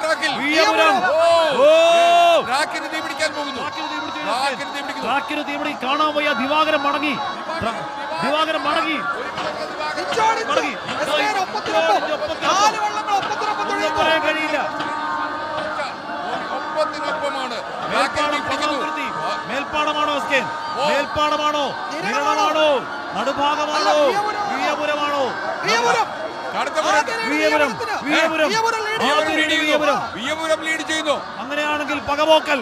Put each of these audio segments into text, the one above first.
ട്രാക്കിൽ! ട്രാക്കിന് തീ പിടിക്കാൻ പോകുന്നു. ട്രാക്കിന് തീ പിടിക്കുന്നു കാണാൻ വയ്യ. ദിവാകരൻ മടങ്ങി. ദിവാകരൻ മടങ്ങി. കഴിയില്ല. ഒപ്പത്തിനൊപ്പമാണ്. മേൽപ്പാടമാണോ. മേൽപ്പാടമാണോ? നിരണമാണോ നടുഭാഗമാണോ? പ്രിയപുരമാണോ വിയപുരം. വിയപുരമാണോ വിയപുരം. ലീഡ് ചെയ്യുന്നു അങ്ങനെയാണെങ്കിൽ പകപോക്കൽ.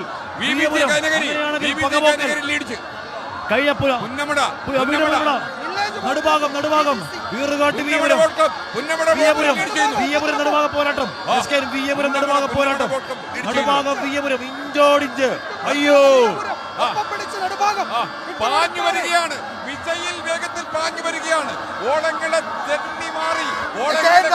നടുഭാഗം നടുഭാഗം. വീറുകാട്ട് വിയപുരം. നടുഭാഗ പോരാട്ടം. വിയപുരം നടുഭാഗ പോരാട്ടം. നടുഭാഗം വിയപുരം. ഇഞ്ചോടിഞ്ച്. അയ്യോ. ഒപ്പം പിടിച്ച് നടുഭാഗം. പാഞ്ഞു വരികയാണ്. വിജയിൽ വേഗത്തിൽ പാഞ്ഞു വരികയാണ്. ഓളങ്ങളെ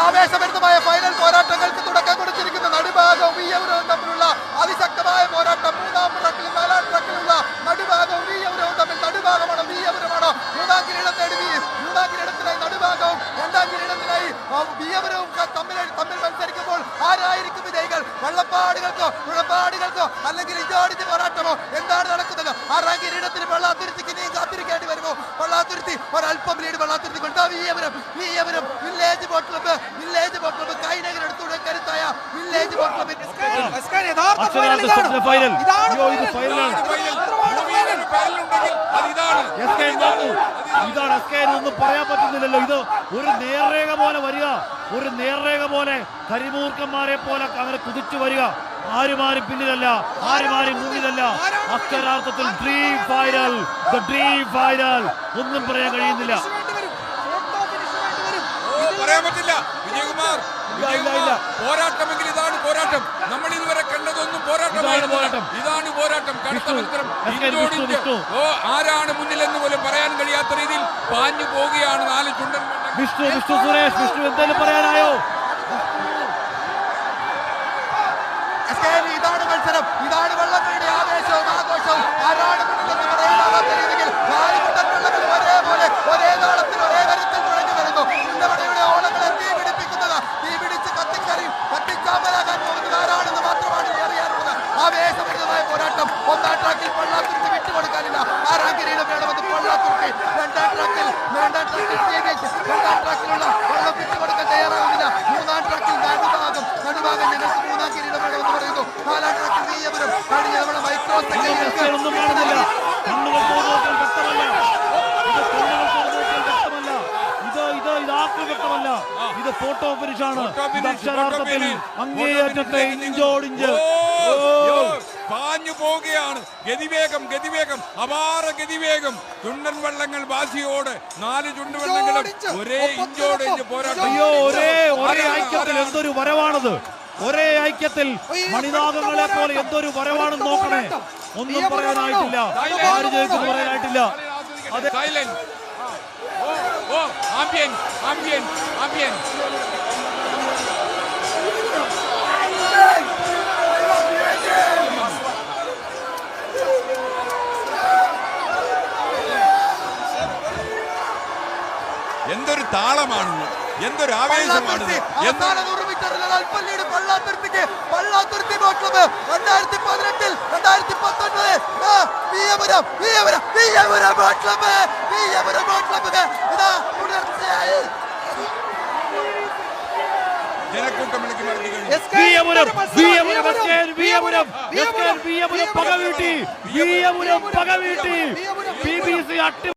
ആവേശഭരിതമായ ഫൈനൽ പോരാട്ടങ്ങൾക്ക് തുടക്കം കുറിച്ചിരിക്കുന്ന നടുഭാഗവും വിയപുരവും തമ്മിലുള്ള അതിശക്തമായ പോരാട്ടം. മൂന്നാം ട്രക്കിലും നാലാം ട്രക്കിലുള്ള നടുഭാഗവും വിയപുരവും തമ്മിൽ നടുഭാഗമാണോ വിയപുരമാണോ മൂന്നാം കിരീടം നേടി മൂന്നാം കിരീടത്തിനായി നടുഭാഗവും രണ്ടാം കിരീടത്തിനായി ആ, തമ്മിൽ തമ്മിൽ മത്സരിക്കുമ്പോൾ ആരായിരിക്കും വിജയികൾ? വള്ളപ്പാടുകൾക്കോ ഉഴപ്പാടുകൾക്കോ അല്ലെങ്കിൽ ഇജോടിച്ച് പോരാട്ടമോ? എന്താണ് നടക്കുന്നത്? ആറാം കിരീടത്തിന് വെള്ളാത്തുരുത്തിക്ക് നീ കാത്തിരിക്കേണ്ടി വരുമോ? വെള്ളാത്തുരുത്തി ഒരല്പം ലീഡ് വെള്ളാത്തുരുത്തി കൊണ്ട് Veeyapuram Veeyapuram village boat club village boat club കൈനഗരെടുത്തൂടെ കരുത്തായ വില്ലേജ് ബോട്ട് ക്ലബ്ബ് ഇതാണ്. ഒന്നും പറയാൻ പറ്റുന്നില്ലല്ലോ. ഇത് ഒരു നേർരേഖ പോലെ വരിക. ഒരു നേർരേഖ പോലെ കരിമൂർക്കന്മാരെ പോലെ അങ്ങനെ കുതിച്ചു വരിക. ആരും ആരും പിന്നിലല്ല. ആരും ആരും മുന്നിലല്ല. അക്ഷരാർത്ഥത്തിൽ ഡ്രീം ഫൈനൽ ഡ്രീം ഫൈനൽ ഒന്നും പറയാൻ കഴിയുന്നില്ല. പറയാൻ പറ്റില്ല. വിജയകുമാർ പോരാട്ടമെങ്കിൽ ഇതാണ് പോരാട്ടം. നമ്മൾ ഇതുവരെ കണ്ടതൊന്നും പോരാട്ടമാണ് പോരാട്ടം. ഇതാണ് പോരാട്ടം. കടുത്ത മത്സരം. ഓ ആരാണ് മുന്നിലെന്ന് പോലും പറയാൻ കഴിയാത്ത രീതിയിൽ പാഞ്ഞു പോവുകയാണ് നാല് ചുണ്ടൻ വിഷ്ണു വിഷ്ണു സുരേഷ് വിഷ്ണു എന്തെങ്കിലും പറയാനായോ? ഇതാണ് മത്സരം. ഇതാണ് വെള്ളത്തിന്റെ ആവേശവും ആഘോഷവും ആരാണ് മുന്നിലെന്ന് പറയാനാവാത്ത രീതിയിൽ നാല് കുട്ടൻ വള്ളങ്ങൾ ഒരേപോലെ ഒരേ താളത്തിൽ ഒരേ തരത്തിൽ തുഴഞ്ഞു വരുന്നു ഉന്നമടയുടെ ഓളങ്ങളെ തീ പിടിപ്പിക്കുന്നത് തീ പിടിച്ച് കത്തിക്കറി കത്തിച്ചാമ്പലാകാൻ പോകുന്നത് ആരാണെന്ന് മാത്രമാണ് ഇനി അറിയാനുള്ളത് ആവേശഭരിതമായ പോരാട്ടം ഒന്നാം ട്രാക്കിൽ പള്ളാത്തുരുത്തി വിട്ടുകൊടുക്കാനില്ല ആറാം കിരീടം വേണമെന്ന് പള്ളാത്തുരുത്തി രണ്ടാം ട്രാക്കിൽ രണ്ടാം ട്രാക്കിൽ TVH, രണ്ടാം ട്രാക്കിലുള്ള വള്ളം വിട്ടുകൊടുക്കാൻ തയ്യാറാവുന്നില്ല മൂന്നാം ട്രാക്കിൽ നടുഭാഗം നടുഭാഗം ഞങ്ങൾക്ക് മൂന്നാം കിരീടം വേണമെന്ന് പറയുന്നു നാലാം ട്രാക്കിൽ വീയപുരം കഴിഞ്ഞ തവണ മൈക്രോ ഒന്നും കാണുന്നില്ല കണ്ണുകൾ നോക്കിയാൽ വ്യക്തമല്ല ഇത് കണ്ണുകൾ നോക്കിയാൽ വ്യക്തമല്ല ഇത് ഇത് ഇത് ആക്ക് വ്യക്തമല്ല ഇത് ഫോട്ടോ ഫിനിഷാണ് ഫിനിഷ്, അക്ഷരാർത്ഥത്തിൽ അങ്ങേയറ്റത്തെ ഇഞ്ചോടിഞ്ച് പാഞ്ഞു പോവുകയാണ്. ഗതിവേഗം ഗതിവേഗം. അപാര ഗതിവേഗം. ചുണ്ടൻ വള്ളങ്ങൾ വാശിയോട് നാല് ചുണ്ടുവള്ളങ്ങളും ഒരേ ഒപ്പത്തിനൊപ്പം, ഇഞ്ചോടിഞ്ച് പോരാട്ടം. അയ്യോ ഒരേ ഒരേ ഐക്യത്തിൽ? എന്തൊരു വരവാണത്? ഒരേ ഐക്യത്തിൽ മണിനാഥങ്ങളെ പോലെ എന്തൊരു വരവാണെന്ന് നോക്കണേ. ഒന്നും പറയാനായിട്ടില്ല. ആര് ജയിക്കും പറയാനായിട്ടില്ല. അതെ. എന്തൊരു താളമാണ് എന്തൊരു ആവേശമാണ് എന്ത് അവസാന നൂറ് മീറ്ററിൽ അൽപ്പള്ളിയുടെ പള്ളാത്തുരുത്തിക്ക് പള്ളാത്തുരുത്തി ബോട്ട് ക്ലബ്ബ് രണ്ടായിരത്തി പതിനെട്ടിൽ രണ്ടായിരത്തി പത്തൊൻപത് Veeyapuram Veeyapuram Veeyapuram boat club Veeyapuram boat club ഇതാ തുടർച്ചയായി പകവീട്ടി. പകവീട്ടി. ബി ബി സി അട്ടി